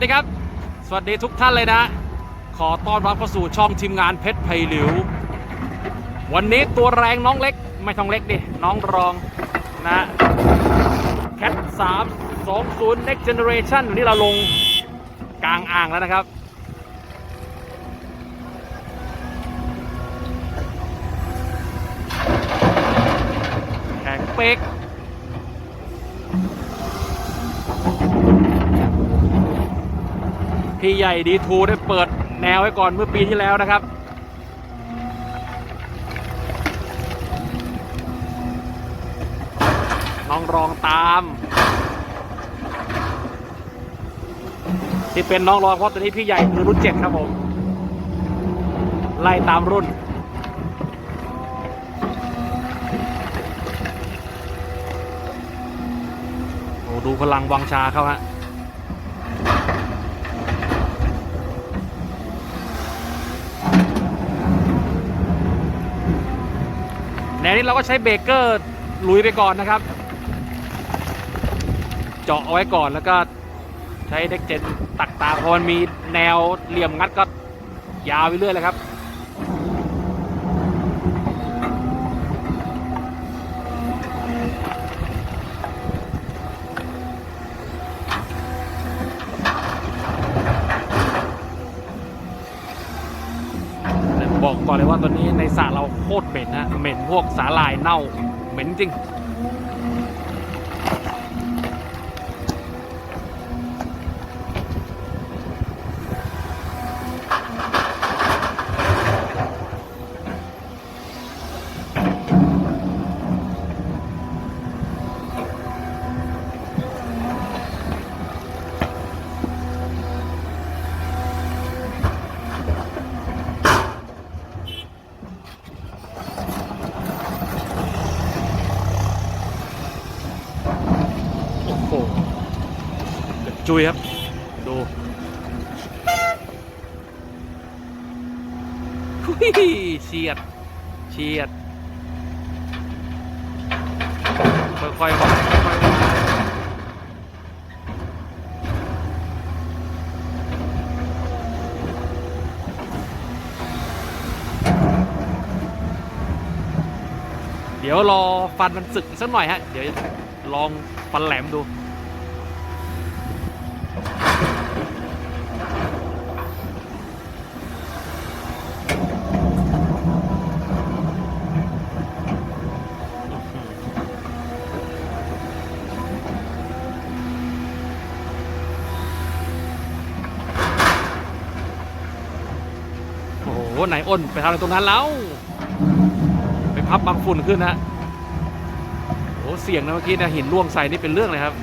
วัสดีครับ สวัสดีทุกท่านเลยนะ ขอต้อนรับเข้าสู่ช่องทีมงานเพชรไพหลิววันนี้ตัวแรงน้องเล็ก ไม่ต้องเล็กดิ น้องรองนะแคท3 2 0 next generation วันนี้เราลงกลางอ่างแล้วนะครับ แข็งเป๊ก พี่ใหญ่ดีทูได้เปิดแนวไว้ก่อนเมื่อปีที่แล้วนะครับ น้องรองตาม ที่เป็นน้องรองเพราะตอนนี้พี่ใหญ่คือรุ่นเจ็ดครับผม ไล่ตามรุ่นโอ้ดูพลังวังชาเขาฮะ แนวนี้เราก็ใช้เบรกเกอร์ลุยไปก่อนนะครับ เจาะเอาไว้ก่อนแล้วก็ใช้เด็กเจนตักตาพอมันมีแนวเหลี่ยมงัดก็ยาวไปเรื่อยเลยครับ แต่ บอกก่อนเลยว่าตอนนี้ในสระเราโคตรเหม็นนะเหม็นพวกสาหร่ายเน่าเหม็นจริง โอ้โหจุยครับ ดูหุยเฉียดเฉียด ค่อยๆบอกค่อยๆมาเดี๋ยวรอฟันมันสึกสักหน่อยฮะ เดี๋ยว ลองฟันแหลมดูโอ้โหไหนอ้นไปทำอะไรตรงนั้นแล้ว ไปพับบางฝุ่นขึ้นนะ อ้เสี่ยงนะเมื่อกี้นะหินร่วงใส่นี่เป็นเรื่องเลยครับ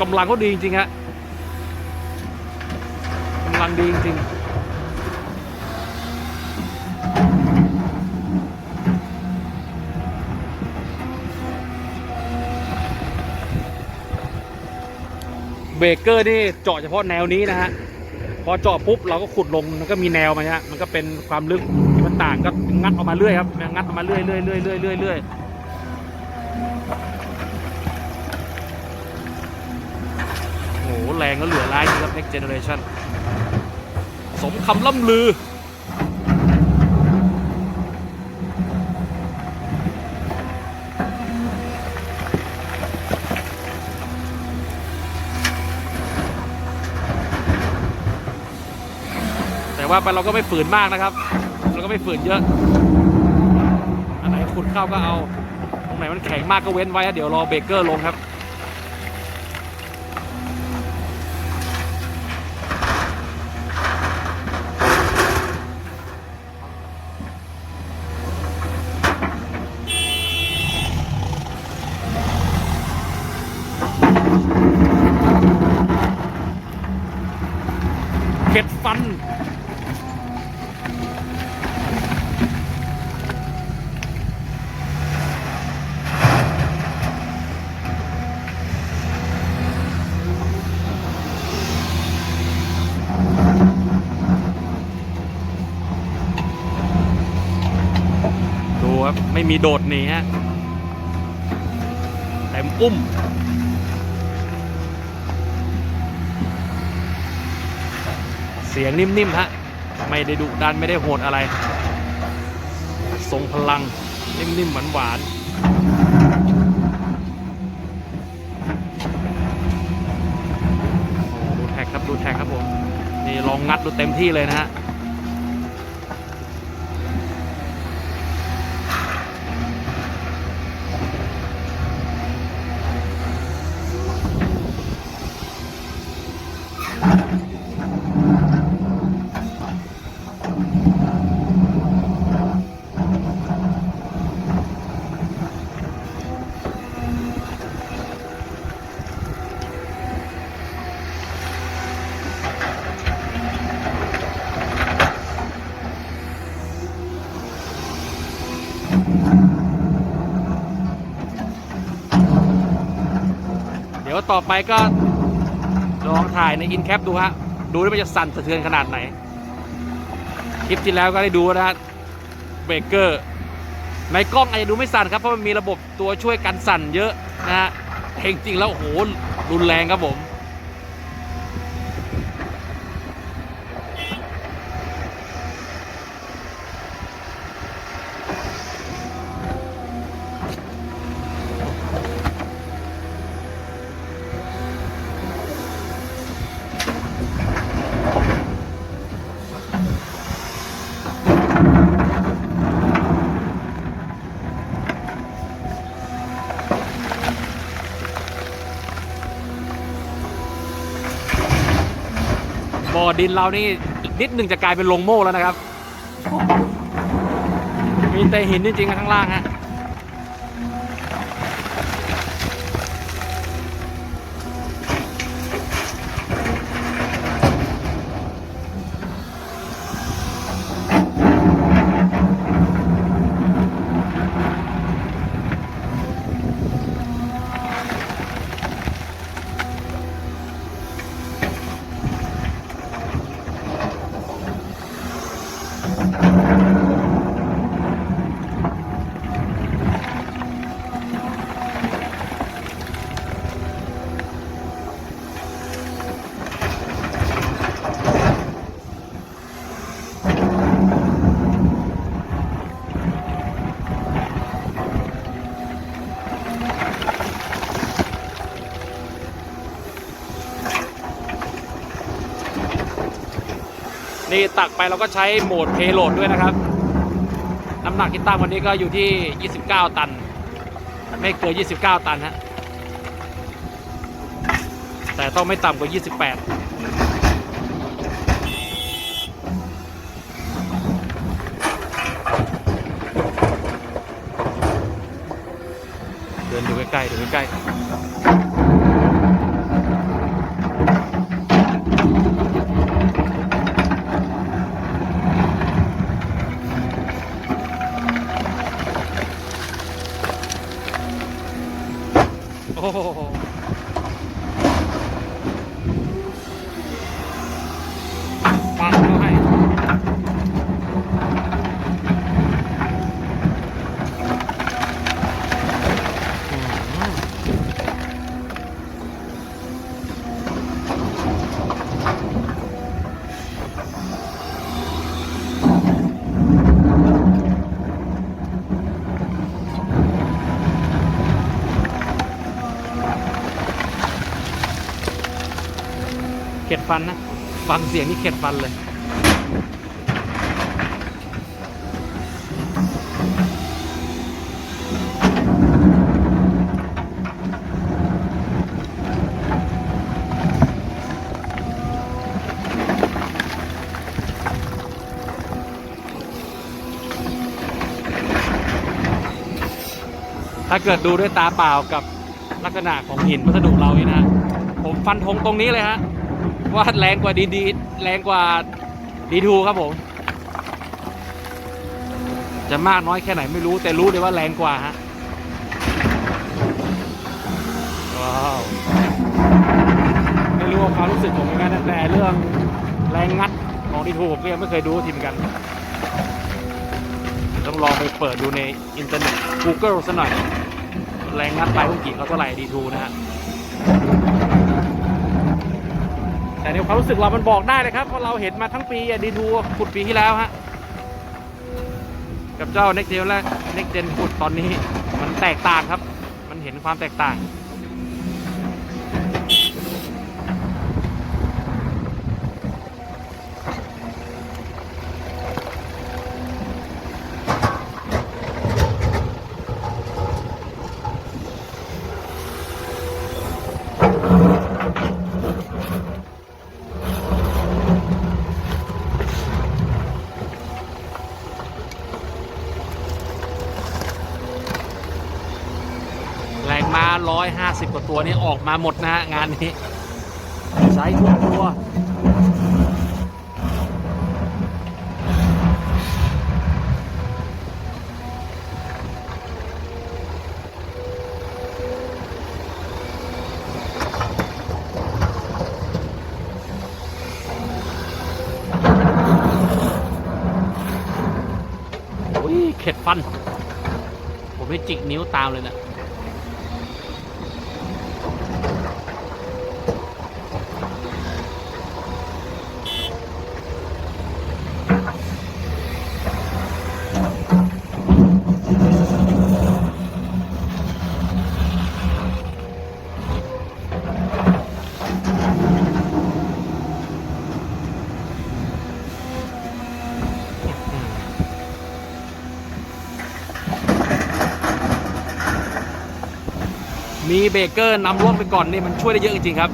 กำลังเขาดีจริงฮะกำลังดีจริง เบรกเกอร์นี่เจาะเฉพาะแนวนี้นะฮะพอเจาะปุ๊บเราก็ขุดลงมันก็มีแนวมาฮะมันก็เป็นความลึกที่มันต่างก็งัดออกมาเรื่อยครับงัดออกมาเรื่อยเรื่อยเรื่อยเรื่อยเรื่อยเรื่อยโอ้โหแรงก็เหลือร้ายครับ next generation สมคำล่ำลือ ว่าไปเราก็ไม่ฝืนมากนะครับ เราก็ไม่ฝืนเยอะ อันไหนขุดเข้าก็เอา ตรงไหนมันแข็งมากก็เว้นไว้เดี๋ยวรอเบรกเกอร์ลงครับ เข็ดฟัน ไม่มีโดดหนีฮะเต็มอุ้ม เสียงนิ่ม ๆ ฮะ ไม่ได้ดุดันไม่ได้โหดอะไร ทรงพลัง นิ่ม ๆ หวานๆโอ้ดูแท็กครับ ดูแท็กครับผม นี่ลองงัดดูเต็มที่เลยนะฮะ ต่อไปก็ลองถ่ายในอินแคปดูฮะ ดูว่ามันจะสั่นสะเทือนขนาดไหน คลิปที่แล้วก็ได้ดูนะฮะเบรกเกอร์ในกล้องอาจจะดูไม่สั่นครับเพราะมันมีระบบตัวช่วยกันสั่นเยอะนะฮะจริงๆแล้วโอ้โหรุนแรงครับผม ดินเรานี่นิดหนึ่งจะกลายเป็นลงโม่แล้วนะครับ มีแต่หินจริงๆข้างล่างฮะ นี่ตักไปเราก็ใช้โหมดเพโลดด้วยนะครับ น้ำหนักที่ตั้งวันนี้ก็อยู่ที่ 29 ตัน ไม่เกิน 29 ตันฮะ แต่ต้องไม่ต่ำกว่า 28เดินดูใกล้ๆดูใกล้ๆ ฟันนะ ฟังเสียงนี่เข็ดฟันเลย ถ้าเกิดดูด้วยตาเปล่ากับลักษณะของหินวัสดุเรานี่นะผมฟันธงตรงนี้เลยฮะ ว่าแรงกว่าดีดีแรงกว่าดีทูครับผม จะมากน้อยแค่ไหนไม่รู้แต่รู้เลยว่าแรงกว่าฮะว้าวไม่รู้ว่าความรู้สึกผมเหมือนกันนะแต่เรื่องแรงงัดของดีทูผมก็ยังไม่เคยดูทีมกัน ต้องลองไปเปิดดูในอินเทอร์เน็ต Google ซะหน่อย แรงงัดไปลายลูกกี่เขาเท่าไหร่ดีทูนะฮะ แต่ในความรู้สึกเรามันบอกได้เลยครับเพราะเราเห็นมาทั้งปีดีทูขุดปีที่แล้วฮะกับเจ้าเน็กเดลและเน็กเจนขุดตอนนี้มันแตกต่างครับ มันเห็นความแตกต่าง แรงม้า 150 กว่า ตัวนี้ออกมาหมดนะฮะงานนี้ใช้ทุกตัวอุ้ยเข็ดฟัน ผมไม่จิกนิ้วตามเลยนะ มีเบรกเกอร์นำร่องไปก่อนนี่มันช่วยได้เยอะจริงๆครับ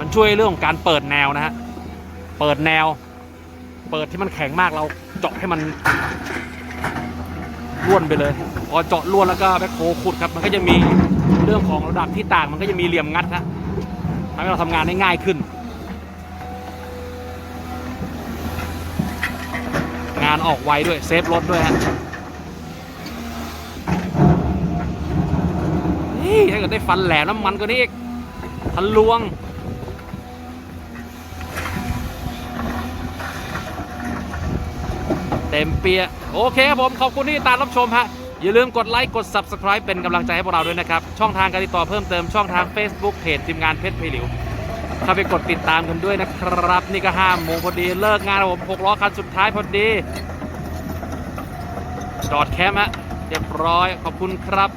มันช่วยเรื่องของการเปิดแนวนะฮะ เปิดแนว เปิดที่มันแข็งมากเราเจาะให้มันล้วนไปเลย พอเจาะล้วนแล้วก็แบ็คโฮขุดครับ มันก็จะมีเรื่องของระดับที่ต่าง มันก็จะมีเหลี่ยมงัดฮะทำให้เราทำงานได้ง่ายขึ้น งานออกไวด้วยเซฟรถด้วยฮะ ถ้าเกิดได้ฟันแหลมน้ำมันกว่านี้อีกทะลวง เต็มเปียโอเคครับผม ขอบคุณที่ติดตามรับชมฮะ อย่าลืมกดไลค์ กด Subscribe เป็นกำลังใจให้พวกเราด้วยนะครับ ช่องทางการติดต่อเพิ่มเติมช่องทาง Facebook เพจทีมงานเพชรเพลิวเข้าไปกดติดตามกันด้วยนะครับ นี่ก็ห้าโมงพอดีเลิกงานผมหกล้อคันสุดท้ายพอดีจอดแคมป์ฮะเรียบร้อยขอบคุณครับ